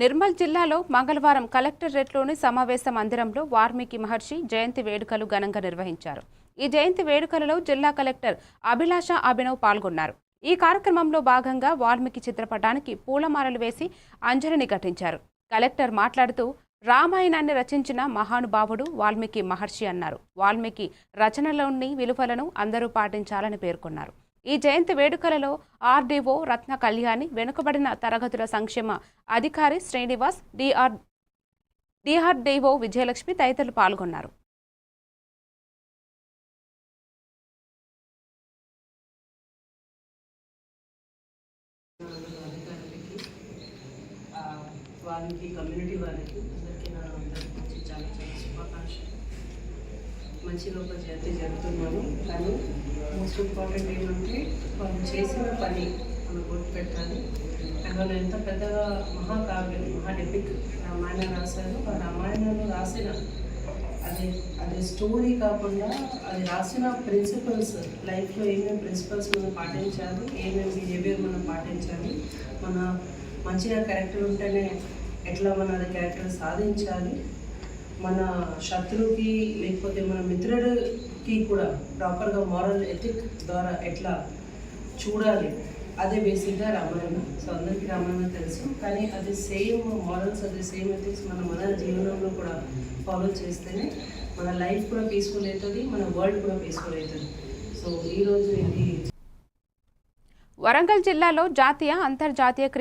నిర్మల్ జిల్లాలో మంగళవారం కలెక్టరేట్లోని సమావేశ మందిరంలో వాల్మీకి మహర్షి జయంతి వేడుకలు ఘనంగా నిర్వహించారు. ఈ జయంతి వేడుకలలో జిల్లా కలెక్టర్ అభిలాష అభినవ్ పాల్గొన్నారు. ఈ కార్యక్రమంలో భాగంగా వాల్మీకి చిత్రపటానికి పూలమాలలు వేసి అంజలిని ఘటించారు. కలెక్టర్ మాట్లాడుతూ రామాయణాన్ని రచించిన మహానుభావుడు వాల్మీకి మహర్షి అన్నారు. వాల్మీకి రచనలోని విలువలను అందరూ పాటించాలని పేర్కొన్నారు. ఈ జయంతి వేడుకలలో ఆర్డీఓ రత్న కళ్యాణి వెనుకబడిన తరగతుల సంక్షేమ అధికారి శ్రీనివాస్ డిఆర్ డిఆర్డీఓ విజయలక్ష్మి తదితరులు పాల్గొన్నారు. వారికి కమ్యూనిటీ వారికి అందరికీ నా మంచిగా ఒక జరిగితే జరుపుతున్నాము కానీ మోస్ట్ ఇంపార్టెంట్ ఏమంటే వాళ్ళు చేసిన పని మనం గుర్తు పెట్టాలి అండ్ వాళ్ళు ఎంత పెద్దగా మహాకావ్యం మహాడెపిక్ రామాయణం రాశారు. ఆ రామాయణంలో రాసిన అది అది స్టోరీ కాకుండా అది రాసిన ప్రిన్సిపల్స్ లైఫ్లో ఏమేమి ప్రిన్సిపల్స్ మనం పాటించాలి ఏమేమి బిహేవియర్ మనం పాటించాలి మన మంచిగా క్యారెక్టర్ ఉంటేనే ఎట్లా మన అది క్యారెక్టర్ సాధించాలి మన శత్రువుకి లేకపోతే మన మిత్రుడికి కూడా ప్రాపర్గా మారల్ ఎథిక్ ద్వారా ఎట్లా చూడాలి అదే బేసిక్గా రామాయణం. సో అందరికీ రామాయణం తెలుసు. కానీ అది సేమ్ మారల్స్ అది సేమ్ ఎథిక్స్ మన మన జీవనంలో కూడా ఫాలో చేస్తేనే మన లైఫ్ కూడా పీస్ఫుల్ అవుతుంది మన వరల్డ్ కూడా పీస్ఫుల్ అవుతుంది. సో ఈరోజు ఇది వరంగల్ జిల్లాలో జాతీయ అంతర్జాతీయ క్రీడ